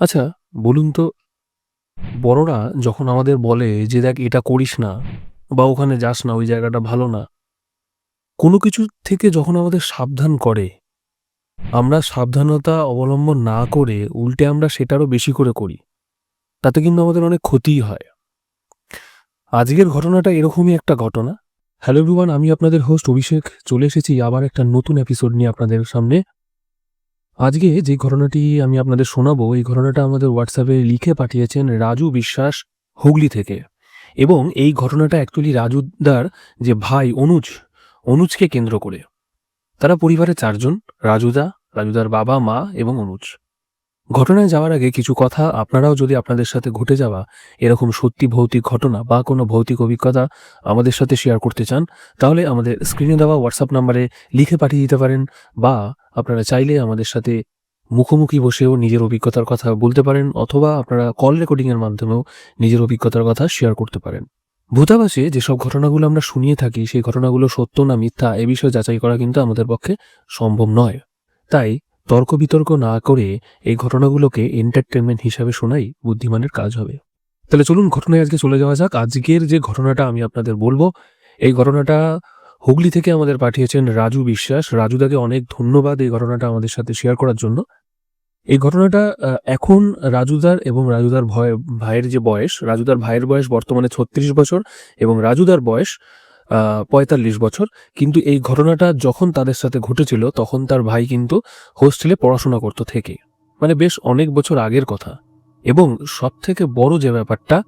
আচ্ছা বলুন তো, বড়রা যখন আমাদের বলে যে দেখ এটা করিস না বা ওখানে যাস না, ওই জায়গাটা ভালো না, কোনো কিছু থেকে যখন আমাদের সাবধান করে, আমরা সাবধানতা অবলম্বন না করে উল্টে আমরা সেটারও বেশি করে করি, তাতে কিন্তু আমাদের অনেক ক্ষতিই হয়। আজকের ঘটনাটা এরকমই একটা ঘটনা। হ্যালো এভরিওয়ান আমি আপনাদের হোস্ট অভিষেক, চলে এসেছি আবার একটা নতুন এপিসোড নিয়ে আপনাদের সামনে। আজকে যে ঘটনাটি আমি আপনাদের শোনাবো, এই ঘটনাটা আমাদের হোয়াটসঅ্যাপে লিখে পাঠিয়েছেন রাজু বিশ্বাস হুগলি থেকে। এবং এই ঘটনাটা অ্যাকচুয়ালি রাজুদার যে ভাই অনুজ, অনুজকে কেন্দ্র করে। তারা পরিবারে চারজন, রাজুদা, রাজুদার বাবা, মা এবং অনুজ। ঘটনায় যাওয়ার আগে কিছু কথা আপনারাও যদি আপনাদের সাথে ঘটে যাওয়া এরকম সত্যি ভৌতিক ঘটনা বা কোনো ভৌতিক অভিজ্ঞতা আমাদের সাথে শেয়ার করতে চান, তাহলে আমাদের স্ক্রিনে দেওয়া হোয়াটসঅ্যাপ নাম্বারে লিখে পাঠিয়ে দিতে পারেন বা আপনারা চাইলে আমাদের সাথে মুখোমুখি বসেও নিজের অভিজ্ঞতার কথা বলতে পারেন অথবা আপনারা কল রেকর্ডিংয়ের মাধ্যমেও নিজের অভিজ্ঞতার কথা শেয়ার করতে পারেন। ভূতাবাসে যেসব ঘটনাগুলো আমরা শুনিয়ে থাকি, সেই ঘটনাগুলো সত্য না মিথ্যা এ বিষয়ে যাচাই করা কিন্তু আমাদের পক্ষে সম্ভব নয়। তাই তর্ক বিতর্ক না করে এই ঘটনাগুলোকে এন্টারটেনমেন্ট হিসাবে শোনাই বুদ্ধিমানের কাজ হবে। তাহলে চলুন ঘটনায় আজকে চলে যাওয়া যাক। আজকের যে ঘটনাটা আমি আপনাদের বলব, এই ঘটনাটা হুগলি থেকে আমাদের পাঠিয়েছেন রাজু বিশ্বাস। রাজুদাকে অনেক ধন্যবাদ এই ঘটনাটা আমাদের সাথে শেয়ার করার জন্য। এই ঘটনাটা এখন রাজুদার এবং রাজুদার ভয়, ভাইয়ের যে বয়স রাজুদার ভাইয়ের বয়স বর্তমানে ছত্রিশ বছর এবং রাজুদার বয়স পঁয়তাল্লিশ বছর। কিন্তু এই ঘটনাটা যখন তাদের সাথে ঘটেছিল, তখন তার ভাই কিন্তু হোস্টেলে পড়াশোনা করতো থেকে। মানে বেশ অনেক বছর আগের কথা। এবং সব থেকে বড় যে ব্যাপারটা,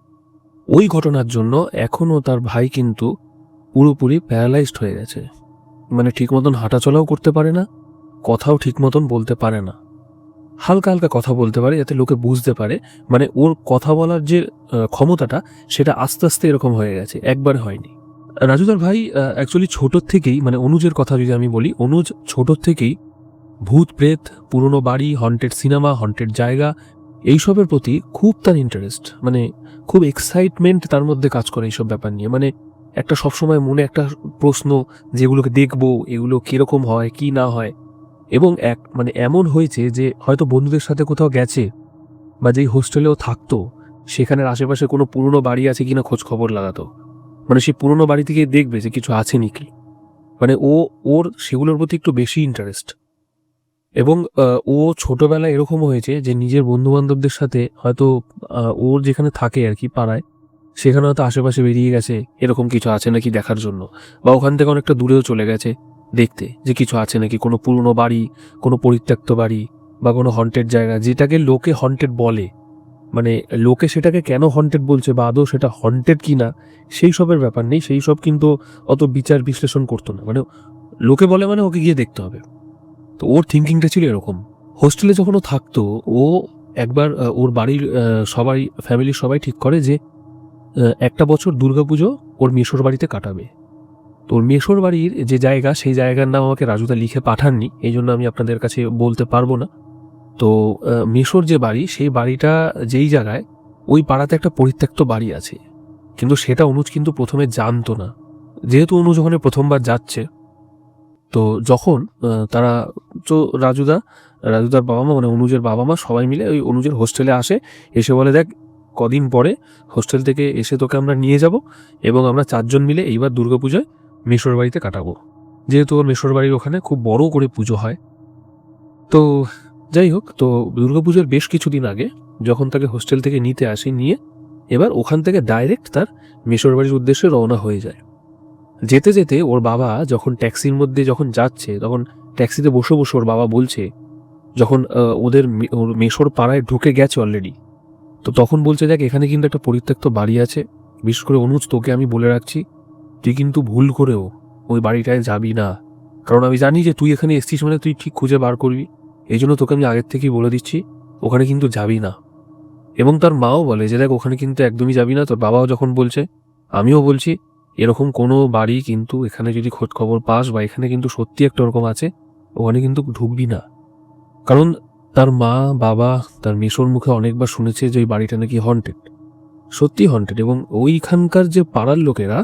ওই ঘটনার জন্য এখনও তার ভাই কিন্তু পুরোপুরি প্যারালাইজড হয়ে গেছে। মানে ঠিক মতন হাঁটাচলাও করতে পারে না, কথাও ঠিক মতন বলতে পারে না। হালকা হালকা কথা বলতে পারে, যাতে লোকে বুঝতে পারে। মানে ওর কথা বলার যে ক্ষমতাটা, সেটা আস্তে আস্তে এরকম হয়ে গেছে। একবার হয়নি। রাজুদার ভাই অ্যাকচুয়ালি ছোটোর থেকেই মানে অনুজের কথা যদি আমি বলি, অনুজ ছোটোর থেকেই ভূত, প্রেত, পুরনো বাড়ি হন্টেড সিনেমা হন্টেড জায়গা, এইসবের প্রতি খুব তার ইন্টারেস্ট মানে খুব এক্সাইটমেন্ট তার মধ্যে কাজ করে এইসব ব্যাপার নিয়ে। মানে একটা সবসময় মনে একটা প্রশ্ন, যেগুলোকে দেখব, এগুলো কীরকম হয়, কি না হয়। এবং এক মানে এমন হয়েছে যে, হয়তো বন্ধুদের সাথে কোথাও গেছে বা যেই হোস্টেলেও থাকতো, সেখানের আশেপাশে কোনো পুরনো বাড়ি আছে কিনা খোঁজ খবর লাগাতো। মানে সে পুরনো বাড়ি থেকে দেখবে যে কিছু আছে নাকি। মানে ও, ওর সেগুলোর প্রতি একটু বেশি ইন্টারেস্ট এবং ও ছোটবেলায় এরকম হয়েছে যে নিজের বন্ধু বান্ধবদের সাথে হয়তো ওর যেখানে থাকে আর কি পাড়ায়, সেখানে হয়তো আশেপাশে বেরিয়ে গেছে এরকম কিছু আছে নাকি দেখার জন্য। বা ওখান থেকে অনেকটা দূরেও চলে গেছে দেখতে যে কিছু আছে নাকি, কোনো পুরনো বাড়ি, কোনো পরিত্যক্ত বাড়ি বা কোনো হন্টেড জায়গা, যেটাকে লোকে হন্টেড বলে। মানে লোকে সেটাকে কেন হন্টেড বলছে বা আদৌ সেটা হন্টেড কি না সেই সবের ব্যাপার নেই, সেই সব কিন্তু অত বিচার বিশ্লেষণ করতো না। মানে লোকে বলে মানে ওকে গিয়ে দেখতে হবে। তো ওর থিঙ্কিংটা ছিল এরকম। হোস্টেলে যখন ও থাকতো, ও একবার ওর বাড়ির সবাই ফ্যামিলির সবাই ঠিক করে যে একটা বছর দুর্গাপুজো ওর মেশোর বাড়িতে কাটাবে। তো ওর মেশোর বাড়ির যে জায়গা, সেই জায়গার নাম আমাকে রাজুদা লিখে পাঠাননি, এই জন্য আমি আপনাদের কাছে বলতে পারব না। তো মেশোর যে বাড়ি, সেই বাড়িটা যেই জায়গায়, ওই পাড়াতে একটা পরিত্যক্ত বাড়ি আছে। কিন্তু সেটা অনুজ কিন্তু প্রথমে জানতো না। যেহেতু অনুজ ওখানে প্রথমবার যাচ্ছে, তো যখন তারা, তো রাজুদা, রাজুদার বাবা মা মানে অনুজের বাবা মা সবাই মিলে ওই অনুজের হোস্টেলে আসে, এসে বলে, দেখ, কদিন পরে হোস্টেল থেকে এসে তোকে আমরা নিয়ে যাব এবং আমরা চারজন মিলে এইবার দুর্গাপুজোয় মেশোর বাড়িতে কাটাবো। যেহেতু ওর মিশর বাড়ির ওখানে খুব বড় করে পুজো হয়। তো যাই হোক, তো দুর্গাপুজোর বেশ কিছুদিন আগে যখন তাকে হোস্টেল থেকে নিতে আসি, নিয়ে এবার ওখান থেকে ডাইরেক্ট তার মেশোর বাড়ির উদ্দেশ্যে রওনা হয়ে যায়। যেতে যেতে ওর বাবা যখন ট্যাক্সির মধ্যে যখন যাচ্ছে, তখন ট্যাক্সিতে বসে বসে ওর বাবা বলছে, যখন ওদের ওর মেশোর পাড়ায় ঢুকে গেছে অলরেডি তো তখন বলছে, দেখ, এখানে কিন্তু একটা পরিত্যক্ত বাড়ি আছে, বিশেষ করে অনুজ, তোকে আমি বলে রাখছি, তুই কিন্তু ভুল করেও ওই বাড়িটায় যাবি না। কারণ আমি জানি যে তুই এখানে এসছিস মানে তুই ঠিক খুঁজে বার করবি। এই জন্য তোকে আমি আগের থেকেই বলে দিচ্ছি, ওখানে কিন্তু যাবি না। এবং তার মাও বলে যে দেখ, ওখানে কিন্তু একদমই যাবি না। তোর বাবাও যখন বলছে, আমিও বলছি, এরকম কোনো বাড়ি কিন্তু এখানে যদি খোঁজ খবর পাস বা এখানে কিন্তু সত্যি একটা ওরকম আছে, ওখানে কিন্তু ঢুকবি না। কারণ তার মা, বাবা, তার মেশোর মুখে অনেকবার শুনেছে যে ওই বাড়িটা নাকি হন্টেড সত্যি হন্টেড এবং ওইখানকার যে পাড়ার লোকেরা,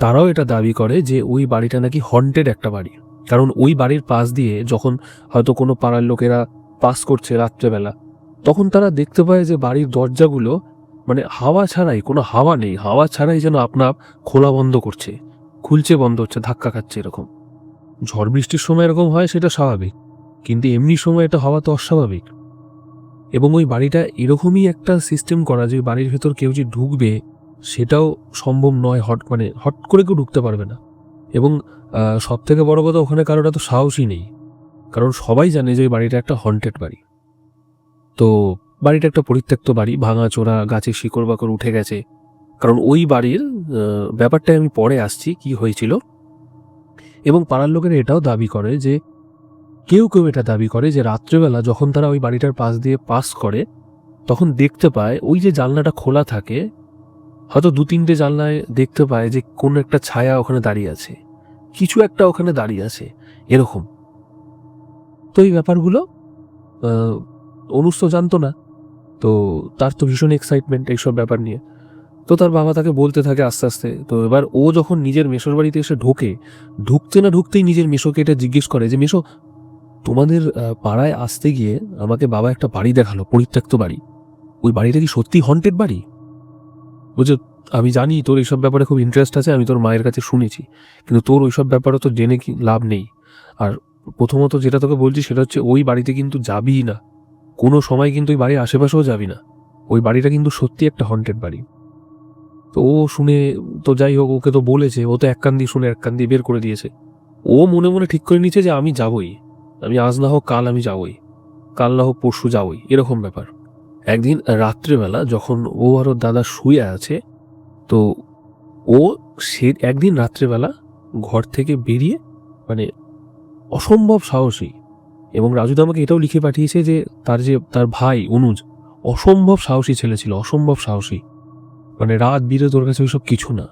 তারাও এটা দাবি করে যে ওই বাড়িটা নাকি হন্টেড একটা বাড়ি। কারণ ওই বাড়ির পাশ দিয়ে যখন হয়তো কোনো পাড়ার লোকেরা পাস করছে রাত্রেবেলা, তখন তারা দেখতে পায় যে বাড়ির দরজাগুলো মানে হাওয়া ছাড়াই, কোনো হাওয়া নেই, হাওয়া ছাড়াই যেন আপনা খোলা বন্ধ করছে, খুলছে বন্ধ হচ্ছে, ধাক্কা খাচ্ছে এরকম। ঝড় বৃষ্টির সময় এরকম হয় সেটা স্বাভাবিক, কিন্তু এমনি সময় এটা হওয়া তো অস্বাভাবিক। এবং ওই বাড়িটা এরকমই একটা সিস্টেম করা যে বাড়ির ভেতর কেউ যে ঢুকবে, সেটাও সম্ভব নয়, হট মানে হট করে কেউ ঢুকতে পারবে না। এবং সব থেকে বড় কথা ওখানে কারোর তো সাহসই নেই। কারণ সবাই জানে যে ওই বাড়িটা একটা হন্টেড বাড়ি। তো বাড়িটা একটা পরিত্যক্ত বাড়ি ভাঙা চোরা গাছে শিকড় বাকড় উঠে গেছে। কারণ ওই বাড়ির আহ, ব্যাপারটা আমি পরে আসছি কি হয়েছিল। এবং পাড়ার লোকেরা এটাও দাবি করে যে কেউ কেউ এটা দাবি করে যে রাত্রেবেলা যখন তারা ওই বাড়িটার পাশ দিয়ে পাস করে তখন দেখতে পায় ওই যে জানলাটা খোলা থাকে হয়তো দু তিনটে জানলায় দেখতে পায় যে কোন একটা ছায়া ওখানে দাঁড়িয়ে আছে। কিছু একটা ওখানে দাঁড়িয়ে আছে। এরকম। তো এই ব্যাপারগুলো অনুষ তো জানতো না। তো তার তো ভীষণ এক্সাইটমেন্ট এইসব ব্যাপার নিয়ে। তো তার বাবা তাকে বলতে থাকে আস্তে আস্তে, তো এবার ও যখন নিজের মেশোর বাড়িতে এসে ঢোকে, ঢুকতে না ঢুকতেই নিজের মেশোকে এটা জিজ্ঞেস করে যে, মেশো, তোমাদের পাড়ায় আসতে গিয়ে আমাকে বাবা একটা বাড়ি দেখাল, পরিত্যক্ত বাড়ি। ওই বাড়িটা কি সত্যি হন্টেড বাড়ি? বুঝছ আমি জানি তোর এইসব ব্যাপারে খুব ইন্টারেস্ট আছে, আমি তোর মায়ের কাছে শুনেছি। কিন্তু তোর ওইসব ব্যাপারে তো জেনে কি লাভ নেই। আর প্রথমত যেটা তোকে বলছি সেটা হচ্ছে, ওই বাড়িতে কিন্তু যাবিই না। কোনো সময় কিন্তু ওই বাড়ির আশেপাশেও যাবি না। ওই বাড়িটা কিন্তু সত্যি একটা হন্টেড বাড়ি। তো ও শুনে, তো যাই হোক, ওকে তো বলেছে, ও তো এক কান দিয়ে শুনে এক কান দিয়ে বের করে দিয়েছে। ও মনে মনে ঠিক করে নিচ্ছে যে আমি যাবই। আমি আজ না হোক কাল আমি যাবই। কাল না হোক পরশু যাবই। এরকম ব্যাপার। একদিন রাত্রেবেলা যখন ও আর ওর দাদা শুয়ে আছে, তো ও সে একদিন রাত্রেবেলা ঘর থেকে বেরিয়ে মানে অসম্ভব সাহসী এবং রাজুদা আমাকে এটাও লিখে পাঠিয়েছে যে তার যে তার ভাই অনুজ, অসম্ভব সাহসী ছেলে ছিল, অসম্ভব সাহসী। মানে রাত বিরে তোর কাছে ওইসব কিছু না।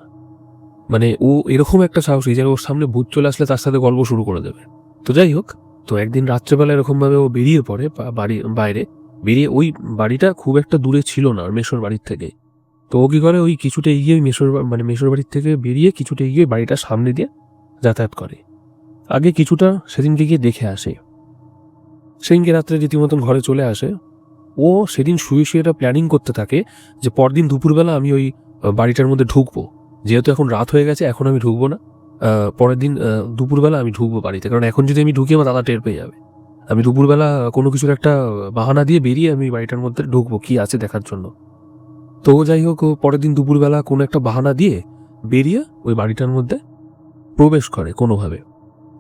মানে ও এরকম একটা সাহসী যে ওর সামনে ভূত চলে আসলে তার সাথে গল্প শুরু করে দেবে। তো যাই হোক, তো একদিন রাত্রেবেলা এরকমভাবে ও বেরিয়ে পড়ে বাড়ি, বাইরে বেরিয়ে ওই বাড়িটা খুব একটা দূরে ছিল না মেশোর বাড়ির থেকে। তো ও কী করে ওই কিছুটা এগিয়ে মেশোর মানে মেশোর বাড়ির থেকে বেরিয়ে কিছুটা এগিয়ে বাড়িটা সামনে দিয়ে যাতায়াত করে। আগে কিছুটা সেদিনকে গিয়ে দেখে আসে। সেদিনকে রাত্রে রীতিমতন ঘরে চলে আসে। ও সেদিন শুয়ে শুয়ে এটা প্ল্যানিং করতে থাকে যে পরদিন দুপুরবেলা আমি ওই বাড়িটার মধ্যে ঢুকবো। যেহেতু এখন রাত হয়ে গেছে, এখন আমি ঢুকবো না। পরের দিন দুপুরবেলা আমি ঢুকবো বাড়িতে। কারণ এখন যদি আমি ঢুকি, আমার দাদা টের পেয়ে যাবে। আমি দুপুরবেলা কোনো কিছুর একটা বাহানা দিয়ে বেরিয়ে আমি বাড়িটার মধ্যে ঢুকবো, কি আছে দেখার জন্য। তো যাই হোক, পরের দিন দুপুরবেলা কোনো একটা বাহানা দিয়ে বেরিয়ে ওই বাড়িটার মধ্যে প্রবেশ করে কোনোভাবে।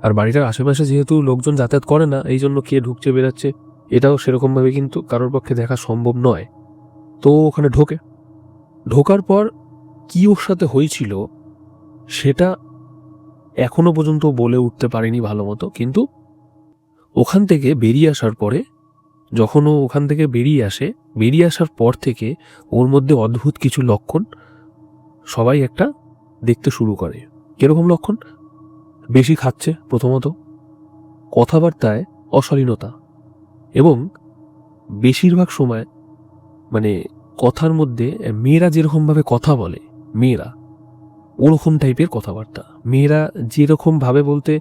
আর বাড়িটার আশেপাশে যেহেতু লোকজন যাতায়াত করে না, এই জন্য কে ঢুকছে, বেরাচ্ছে, এটাও সেরকমভাবে কিন্তু কারোর পক্ষে দেখা সম্ভব নয়। তো ওখানে ঢোকে। ঢোকার পর কি ওর সাথে হয়েছিল, সেটা এখনও পর্যন্ত বলে উঠতে পারিনি ভালো মতো, কিন্তু ওখান থেকে বেরিয়ে আসার পরে, যখন ও ওখান থেকে বেরিয়ে আসে, বেরিয়ে আসার পর থেকে ওর মধ্যে অদ্ভুত কিছু লক্ষণ সবাই একটা দেখতে শুরু করে। কীরকম লক্ষণ? বেশি খাচ্ছে প্রথমত। কথাবার্তায় অশালীনতা। এবং বেশিরভাগ সময় মানে কথার মধ্যে মেয়েরা যেরকমভাবে কথা বলে, মেয়েরা ওরকম টাইপের কথাবার্তা। মেয়েরা যেরকমভাবে বলতে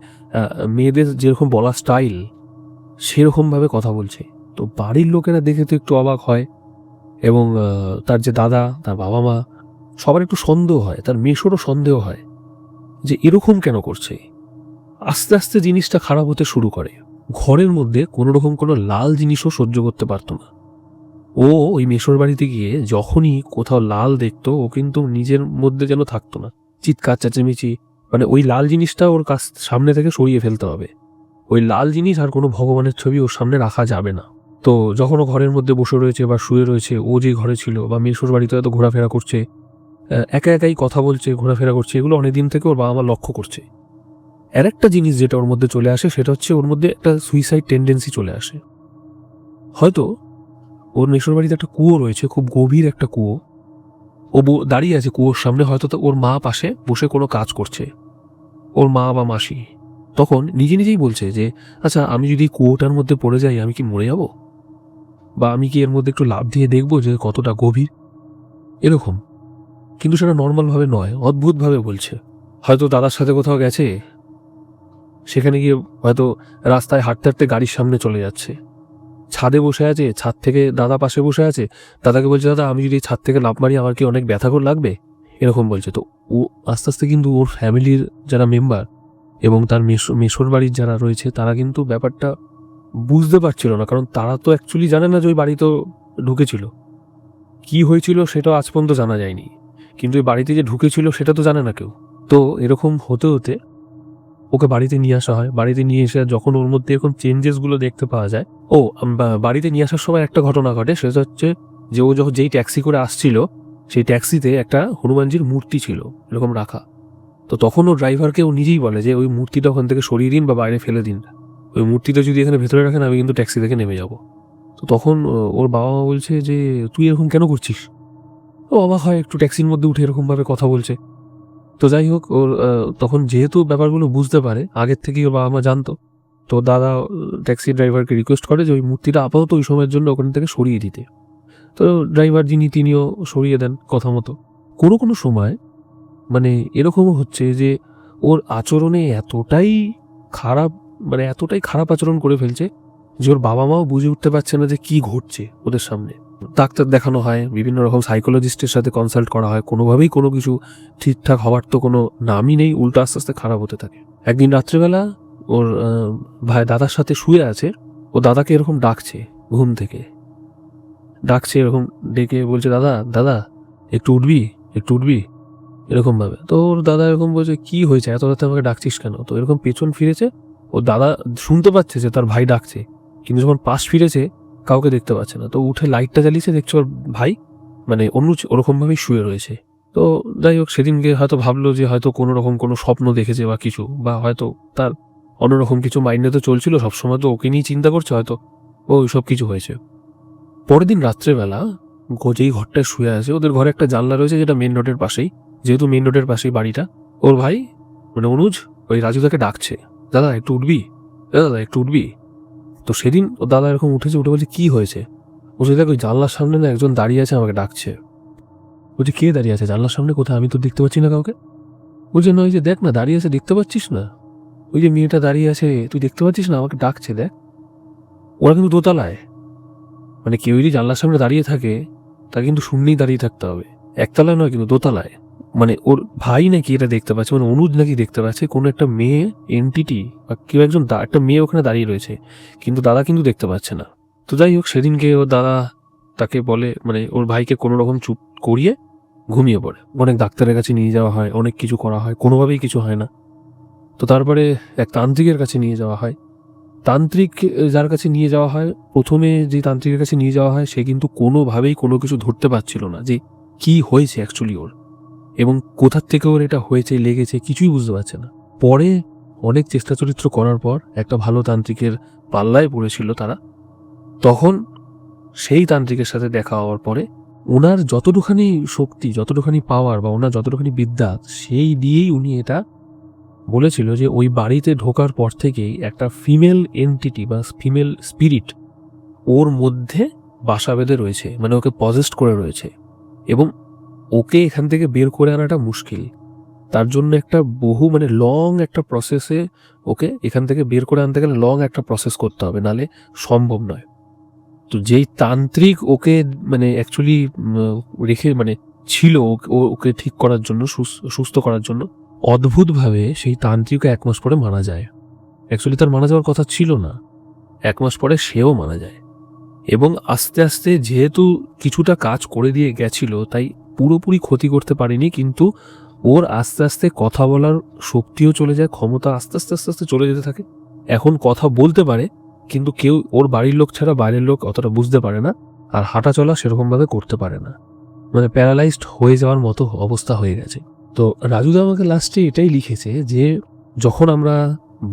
মেয়েদের যেরকম বলা স্টাইল সেরকমভাবে কথা বলছে। তো বাড়ির লোকেরা দেখে তো একটু অবাক হয় এবং তার যে দাদা, তার বাবা মা, সবার একটু সন্দেহ হয়, তার মেশোরও সন্দেহ হয় যে এরকম কেন করছে? আস্তে আস্তে জিনিসটা খারাপ হতে শুরু করে। ঘরের মধ্যে কোনো রকম কোনো লাল জিনিসও সহ্য করতে পারতো না। ও ওই মেশোর বাড়িতে গিয়ে যখনই কোথাও লাল দেখতো, ও কিন্তু নিজের মধ্যে যেন থাকতো না। চিৎকার, চেঁচেমেচি মানে ওই লাল জিনিসটা ওর কাছ, সামনে থেকে সরিয়ে ফেলতে হবে। ওই লাল জিনিস আর কোনো ভগবানের ছবি ওর সামনে রাখা যাবে না। তো যখন ও ঘরের মধ্যে বসে রয়েছে বা শুয়ে রয়েছে, ও যে ঘরে ছিল বা মেশোর বাড়িতে হয়তো ঘোরাফেরা করছে একা একাই কথা বলছে, ঘোরাফেরা করছে, এগুলো অনেকদিন থেকে ওর বাবা মা লক্ষ্য করছে। আর একটা জিনিস যেটা ওর মধ্যে চলে আসে, সেটা হচ্ছে ওর মধ্যে একটা সুইসাইড টেন্ডেন্সি চলে আসে। হয়তো ওর মেশোর বাড়িতে একটা কুয়ো রয়েছে, খুব গভীর একটা কুয়ো। ও দাঁড়িয়ে আছে কুয়োর সামনে, হয়তো ওর মা পাশে বসে কোনো কাজ করছে। ওর মা বা মাসি। তখন নিজে নিজেই বলছে যে আচ্ছা আমি যদি কুয়োটার মধ্যে পড়ে যাই, আমি কি মরে যাব? বা আমি কি এর মধ্যে একটু লাভ দিয়ে দেখব যে কতটা গভীর? এরকম। কিন্তু সেটা নর্মালভাবে নয়, অদ্ভুতভাবে বলছে। হয়তো দাদার সাথে কোথাও গেছে, সেখানে গিয়ে হয়তো রাস্তায় হাঁটতে হাঁটতে গাড়ির সামনে চলে যাচ্ছে। ছাদে বসে আছে, ছাদ থেকে দাদা পাশে বসে আছে, দাদাকে বলছে, দাদা, আমি যদি ছাদ থেকে লাভ মারি, আমার কি অনেক ব্যথা করে লাগবে? এরকম বলছে। তো ও আস্তে আস্তে কিন্তু ওর ফ্যামিলির যারা মেম্বার এবং তার মেশো মেশোর বাড়ির যারা রয়েছে, তারা কিন্তু ব্যাপারটা বুঝতে পারছিল না, কারণ তারা তো অ্যাকচুয়ালি জানে না যে ওই বাড়ি তো ঢুকেছিল। কি হয়েছিল সেটা আজ পর্যন্ত জানা যায়নি। কিন্তু ওই বাড়িতে যে ঢুকেছিল সেটা তো জানে না কেউ। তো এরকম হতে হতে ওকে বাড়িতে নিয়ে আসা হয়। বাড়িতে নিয়ে এসে যখন ওর মধ্যে এরকম চেঞ্জেসগুলো দেখতে পাওয়া যায়, ও বাড়িতে নিয়ে আসার সময় একটা ঘটনা ঘটে, সেটা হচ্ছে যে ও যখন যেই ট্যাক্সি করে আসছিল, সেই ট্যাক্সিতে একটা হনুমানজির মূর্তি ছিল, এরকম রাখা। তো তখন ও ড্রাইভারকে ও নিজেই বলে যে, ওই মূর্তিটা ওখান থেকে সরিয়ে দিন বা বাইরে ফেলে দিন। ওই মূর্তিটা যদি এখানে ভেতরে রাখেন, আমি কিন্তু ট্যাক্সি থেকে নেমে যাব। তো তখন ওর বাবা বলছে যে, তুই এরকম কেন করছিস? ও অবাক হয়, একটু ট্যাক্সির মধ্যে উঠে এরকমভাবে কথা বলছে। তো যাই হোক, ওর তখন যেহেতু ব্যাপারগুলো বুঝতে পারে, আগের থেকেই ওর বাবা মা জানতো, তো দাদা ট্যাক্সি ড্রাইভারকে রিকোয়েস্ট করে যে, ওই মূর্তিটা আপাতত ওই সময়ের জন্য ওখান থেকে সরিয়ে দিতে। তো ড্রাইভার যিনি, তিনিও সরিয়ে দেন কথা মতো। কোনো কোনো সময় মানে এরকমও হচ্ছে যে ওর আচরণে এতটাই খারাপ মানে এতটাই খারাপ আচরণ করে ফেলছে যে ওর বাবা মাও বুঝে উঠতে পারছে না যে কি ঘটছে ওদের সামনে। ডাক্তার দেখানো হয়, বিভিন্ন রকম সাইকোলজিস্টের সাথে কনসাল্ট করা হয়, কোনোভাবেই কোনো কিছু ঠিকঠাক হওয়ার তো কোনো নামই নেই, উল্টো আস্তে আস্তে খারাপ হতে থাকে। একদিন রাত্রেবেলা ওর ভাই দাদার সাথে শুয়ে আছে, ও দাদাকে এরকম ডাকছে ঘুম থেকে। ডাকছে এরকম ডেকে বলছে, দাদা দাদা, একটু উঠবি একটু উঠবি? এরকম ভাবে তো ওর দাদা এরকম বলছে, কি হয়েছে? এত রাতে আমাকে ডাকছিস কেন? তো এরকম পেছন ফিরেছে ও দাদা শুনতে পাচ্ছে যে তার ভাই ডাকছে, কিন্তু যখন পাশ ফিরেছে, কাউকে দেখতে পাচ্ছে না। তো উঠে লাইটটা জ্বালিয়েছে, দেখছে ওর ভাই মানে অনুজ ওরকমভাবেই শুয়ে রয়েছে। তো যাই হোক, সেদিনকে হয়তো ভাবলো যে হয়তো কোনো রকম কোনো স্বপ্ন দেখেছে বা কিছু, বা হয়তো তার অন্যরকম কিছু মাইন্ডে তো চলছিল, সবসময় তো ওকে নিয়ে চিন্তা করছে, হয়তো ও সব কিছু হয়েছে। পরের দিন রাত্রেবেলা যেই ঘরটায় শুয়ে আছে, ওদের ঘরে একটা জানলা রয়েছে যেটা মেন রোডের পাশেই। যেহেতু মেন রোডের পাশেই বাড়িটা। ওর ভাই মানে অনুজ, ওই রাজু তাকে ডাকছে। দাদা, একটু উঠবি? দাদা, একটু উঠবি? তো সেদিন ও দাদা এরকম উঠেছে, উঠে বলছে, কি হয়েছে? বলছে দেখ, ওই জানলার সামনে না একজন দাঁড়িয়ে আছে, আমাকে ডাকছে। বলছে কে দাঁড়িয়ে আছে? জানলার সামনে কোথায়? আমি তো দেখতে পাচ্ছি না কাউকে। বলছে না, ওই যে দেখ না, দাঁড়িয়ে আছে, দেখতে পাচ্ছিস না? ওই যে মেয়েটা দাঁড়িয়ে আছে, তুই দেখতে পাচ্ছিস না? আমাকে ডাকছে, দেখ। ওরা কিন্তু দোতলায়। মানে কেউ যদি জানলার সামনে দাঁড়িয়ে থাকে তা কিন্তু শূন্যেই দাঁড়িয়ে থাকতে হবে। একতলায় নয়, কিন্তু দোতলায়। মানে ওর ভাই নাকি এটা দেখতে পাচ্ছে মানে অনুজ নাকি দেখতে পাচ্ছে, কোনো একটা মেয়ে এনটিটি বা কেউ একজন একটা মেয়ে ওখানে দাঁড়িয়ে রয়েছে, কিন্তু দাদা কিন্তু দেখতে পাচ্ছে না। তো যাই হোক, সেদিনকে ওর দাদা তাকে বলে মানে ওর ভাইকে কোনো রকম চুপ করিয়ে ঘুমিয়ে পড়ে। অনেক ডাক্তারের কাছে নিয়ে যাওয়া হয়, অনেক কিছু করা হয়, কোনোভাবেই কিছু হয় না। তো তারপরে এক তান্ত্রিকের কাছে নিয়ে যাওয়া হয়। তান্ত্রিক যার কাছে নিয়ে যাওয়া হয়, প্রথমে যে তান্ত্রিকের কাছে নিয়ে যাওয়া হয়, সে কিন্তু কোনোভাবেই কোনো কিছু ধরতে পারছিল না যে কি হয়েছে অ্যাকচুয়ালি ওর। এবং কোথার থেকে ওর এটা হয়েছে, লেগেছে, কিছুই বুঝতে পারছে না। পরে অনেক চেষ্টা চরিত্র করার পর একটা ভালো তান্ত্রিকের পাল্লায় পড়েছিল তারা। তখন সেই তান্ত্রিকের সাথে দেখা হওয়ার পরে ওনার যতটুখানি শক্তি, যতটুখানি পাওয়ার বা ওনার যতটুখানি বিদ্যা, সেই দিয়েই উনি এটা বলেছিল যে ওই বাড়িতে ঢোকার পর থেকেই একটা ফিমেল এন্টিটি বা ফিমেল স্পিরিট ওর মধ্যে বাসা বেঁধে রয়েছে মানে ওকে পজেস্ট করে রয়েছে। এবং ওকে এখান থেকে বের করে আনাটা মুশকিল। তার জন্য একটা বহু মানে লং একটা প্রসেসে ওকে এখান থেকে বের করে আনতে গেলে লং একটা প্রসেস করতে হবে, নালে সম্ভব নয়। তো যেই তান্ত্রিক ওকে মানে অ্যাকচুয়ালি রেখে মানে ছিল ওকে- ঠিক করার জন্য, সুস- সুস্থ করার জন্য, অদ্ভুতভাবে সেই তান্ত্রিক এক মাস পরে মারা যায়। অ্যাকচুয়ালি তার মারা যাওয়ার কথা ছিল না। এক মাস পরে সেও মারা যায়। এবং আস্তে আস্তে যেহেতু কিছুটা কাজ করে দিয়ে গেছিল, তাই পুরোপুরি ক্ষতি করতে পারিনি, কিন্তু ওর আস্তে আস্তে কথা বলার শক্তিও চলে যায়, ক্ষমতা আস্তে আস্তে আস্তে আস্তে চলে যেতে থাকে। এখন কথা বলতে পারে, কিন্তু কেউ ওর বাড়ির লোক ছাড়া বাইরের লোক অতটা বুঝতে পারে না, আর হাঁটা চলা সেরকমভাবে করতে পারে না। মানে প্যারালাইজড হয়ে যাওয়ার মতো অবস্থা হয়ে গেছে। তো রাজুদা আমাকে লাস্টে এটাই লিখেছে যে, যখন আমরা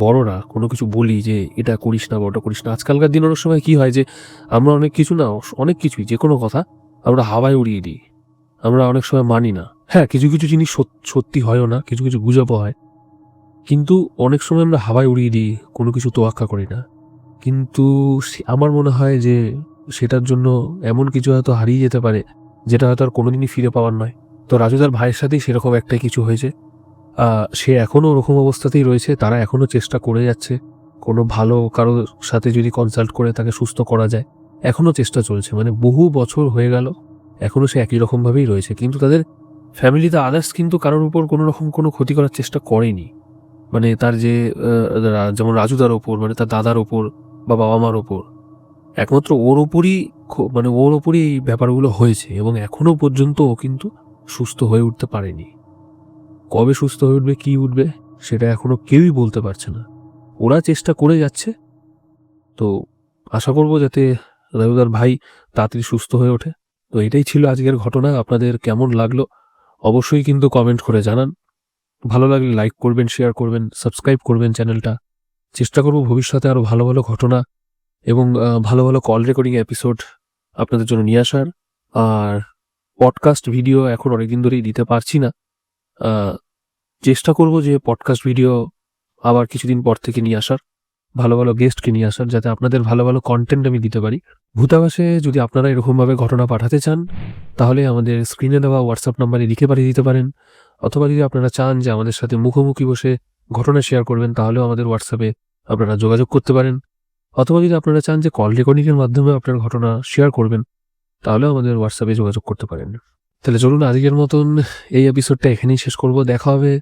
বড়রা কোনো কিছু বলি যে, এটা করিস না বা ওটা করিস না, আজকালকার দিন অনেক সময় কি হয় যে, আমরা অনেক কিছু না অনেক কিছুই যে কোনো কথা, আমরা হাওয়ায় উড়িয়ে দিই। আমরা অনেক সময় মানি না। হ্যাঁ কিছু কিছু জিনিস সত্যি হয়ও না, কিছু কিছু গুজবও হয়। কিন্তু অনেক সময় আমরা হাওয়ায় উড়িয়ে দিই কোনো কিছু তোয়াক্কা করি না। কিন্তু আমার মনে হয় যে সেটার জন্য এমন কিছু হয়তো হারিয়ে যেতে পারে, যেটা হয়তো আর কোনোদিনই ফিরে পাওয়ার নয়। তো রাজুদার ভাইয়ের সাথেই সেরকম একটাই কিছু হয়েছে। সে এখনও ওরকম অবস্থাতেই রয়েছে, তারা এখনও চেষ্টা করে যাচ্ছে। কোনো ভালো কারোর সাথে যদি কনসাল্ট করে তাকে সুস্থ করা যায়, এখনও চেষ্টা চলছে। মানে বহু বছর হয়ে গেল এখনও সে একই রকমভাবেই রয়েছে, কিন্তু তাদের ফ্যামিলিতে আদার্স কিন্তু কারোর উপর কোনো রকম কোনো ক্ষতি করার চেষ্টা করেনি। মানে তার যে যেমন রাজুদার ওপর মানে তার দাদার ওপর বা বাবা মার ওপর, একমাত্র ওর ওপরই মানে ওর ওপরই এই ব্যাপারগুলো হয়েছে এবং এখনও পর্যন্ত ও কিন্তু সুস্থ হয়ে উঠতে পারেনি। কবে সুস্থ হয়ে উঠবে, কী উঠবে, সেটা এখনও কেউই বলতে পারছে না। ওরা চেষ্টা করে যাচ্ছে। তো আশা করব যাতে রাজুদার ভাই তাড়াতাড়ি সুস্থ হয়ে ওঠে। তো এটাই ছিল আজকের ঘটনা। আপনাদের কেমন লাগল অবশ্যই কিন্তু কমেন্ট করে জানান। ভালো লাগলে লাইক করবেন শেয়ার করবেন সাবস্ক্রাইব করবেন চ্যানেলটা। চেষ্টা করব ভবিষ্যতে আরও ভালো ভালো ঘটনা এবং ভালো ভালো কল রেকর্ডিং এপিসোড আপনাদের জন্য নিয়ে আসার। আর পডকাস্ট ভিডিও এখন অনেকদিন ধরেই দিতে পারছি না। চেষ্টা করব যে পডকাস্ট ভিডিও আবার কিছুদিন পর থেকে নিয়ে আসার। ভালো ভালো গেস্টকে নিয়ে আসার, যাতে আপনাদের ভালো ভালো কন্টেন্ট আমি দিতে পারি। ভূতাবাসে যদি আপনারা এরকমভাবে ঘটনা পাঠাতে চান, তাহলে আমাদের স্ক্রিনে দেওয়া হোয়াটসঅ্যাপ নাম্বারে লিখে পাঠিয়ে দিতে পারেন। অথবা যদি আপনারা চান যে আমাদের সাথে মুখোমুখি বসে ঘটনা শেয়ার করবেন, তাহলেও আমাদের হোয়াটসঅ্যাপে আপনারা যোগাযোগ করতে পারেন। অথবা যদি আপনারা চান যে কল রেকর্ডিংয়ের মাধ্যমে আপনার ঘটনা শেয়ার করবেন, তাহলেও আমাদের হোয়াটসঅ্যাপে যোগাযোগ করতে পারেন। তাহলে চলুন আজকের মতন এই এপিসোডটা এখানেই শেষ করব। দেখা হবে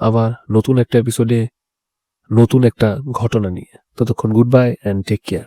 আবার নতুন একটা এপিসোডে নতুন একটা ঘটনা নিয়ে। ততক্ষণ good bye and take care